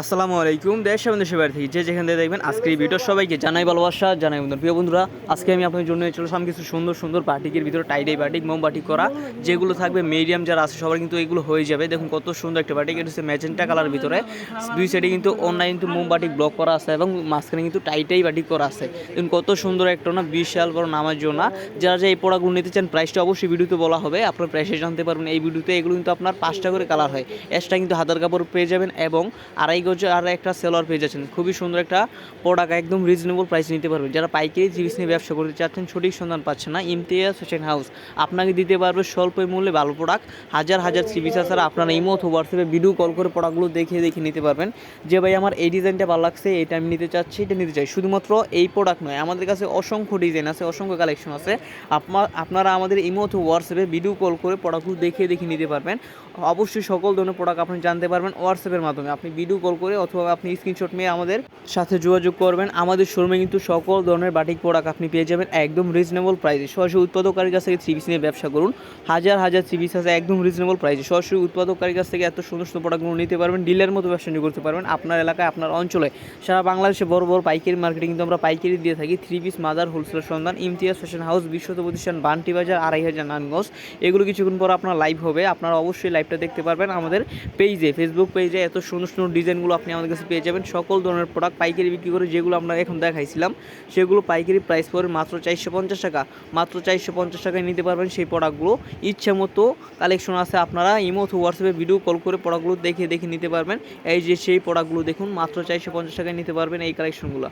আসসালামু আলাইকুম, দেশ দেশের বাইরে থেকে যে যেখান থেকে দেখবেন আজকের এই ভিডিও সবাইকে জানাই ভালোবাসা, জানাই বন্ধুরা। প্রিয় বন্ধুরা, আজকে আমি আপনাদের জন্য চলে আসলাম কিছু সুন্দর সুন্দর বাটিকের ভিতরে টাইডাই বাটিক মোম বাটিক করা, যেগুলো থাকবে মিডিয়াম যারা আছে সবার কিন্তু এগুলো হয়ে যাবে। দেখুন কত সুন্দর একটা বাটিক, এটা হচ্ছে ম্যাজেন্টা কালার ভিতরে। দুই সাইডে কিন্তু অনলাইন কিন্তু মোম বাটিক ব্লক করা আছে এবং মাঝখানে কিন্তু টাইটাই বাটিক করা আছে। দেখুন কত সুন্দর একটা না বিশাল বড় নামার জন্য যারা যে এই প্রোডাক্টগুলো নিতে চান প্রাইসটা অবশ্যই ভিডিওতে বলা হবে। আপনার প্রাইসে জানতে পারবেন, এই ভিডিওতে এগুলো কিন্তু আপনার পাঁচটা করে কালার হয়। এক্সট্রা কিন্তু হাতার কাপড় পেয়ে যাবেন এবং আড়াই গজ আর একটা সেলোয়ার পেয়ে যাচ্ছেন খুবই সুন্দর একটা প্রোডাক্ট একদম রিজনেবল প্রাইস নিতে পারবেন। যারা পাইকারি জিনিস নিয়ে ব্যবসা করতে চাচ্ছেন, সঠিক সন্ধান পাচ্ছেন না। ইমতিয়াজ ফ্যাশন হাউস আপনাকে দিতে পারবে স্বল্প মূল্যে ভালো প্রোডাক্ট হাজার হাজার সিবিসা ছাড়া আপনারা ইমো অথবা হোয়াটসঅ্যাপে ভিডিও কল করে প্রোডাক্টগুলো দেখে দেখে নিতে পারবেন। যে ভাই আমার এই ডিজাইনটা ভালো লাগছে, এটা আমি নিতে চাচ্ছি, এটা নিতে চাই। শুধুমাত্র এই প্রোডাক্ট নয়, আমাদের কাছে অসংখ্য ডিজাইন আছে, অসংখ্য কালেকশন আছে। আপনার আপনারা আমাদের ইমো অথবা হোয়াটসঅ্যাপে ভিডিও কল করে প্রোডাক্টগুলো দেখে দেখে নিতে পারবেন। অবশ্যই সকল ধরনের প্রোডাক্ট আপনি জানতে পারবেন হোয়াটসঅ্যাপের মাধ্যমে। আপনি ভিডিও কল করে অথবা আপনি স্ক্রিনশট নিয়ে আমাদের সাথে যোগাযোগ করবেন। আমাদের শোরুমে কিন্তু সকল ধরনের বাটিক প্রোডাক্ট আপনি পেয়ে যাবেন একদম রিজনেবল প্রাইসে সরাসরি উৎপাদককারীর কাছ থেকে থ্রি পিস নিয়ে ব্যবসা করুন। হাজার হাজার থ্রি পিস আছে একদম রিজনেবল প্রাইসে সরাসরি উৎপাদককারীর কাছ থেকে এত সুন্দর সুন্দর প্রোডাক্টগুলো নিতে পারবেন ডিলের মতো ব্যবসা করতে পারবেন। আপনার এলাকায়, আপনার অঞ্চলে, সারা বাংলাদেশে বড় বড় পাইকারি মার্কেটে কিন্তু আমরা পাইকারি দিয়ে থাকি। থ্রি পিস মাদার হোলসেল সন্ধান, ইমতিয়াজ ফ্যাশন হাউস বিশ্বত প্রতিষ্ঠান, বান্টি বাজার, আড়াই হাজার নানগঞ্জ এগুলো কিছুক্ষণ পর আপনার লাইভ হবে। আপনারা অবশ্যই লাইভটা দেখতে পারবেন আমাদের পেজে ফেসবুক পেজে এত সুন্দর সুন্দর ডিজাইনগুলো আপনি আমাদের কাছে পেয়ে যাবেন। সকল ধরনের প্রোডাক্ট পাইকারি বিক্রি করে যেগুলো আমরা এখন দেখাইছিলাম, সেগুলো পাইকারি প্রাইস পড়ে মাত্র চারশো পঞ্চাশ টাকা। মাত্র চারশো পঞ্চাশ টাকায় নিতে পারবেন সেই প্রোডাক্টগুলো ইচ্ছে মতো কালেকশন আছে আপনারা, ইমো অথবা হোয়াটসঅ্যাপে ভিডিও কল করে প্রোডাক্টগুলো দেখে দেখে নিতে পারবেন। এই যে সেই প্রোডাক্টগুলো দেখুন, মাত্র চারশো পঞ্চাশ টাকায় নিতে পারবেন এই কালেকশনগুলো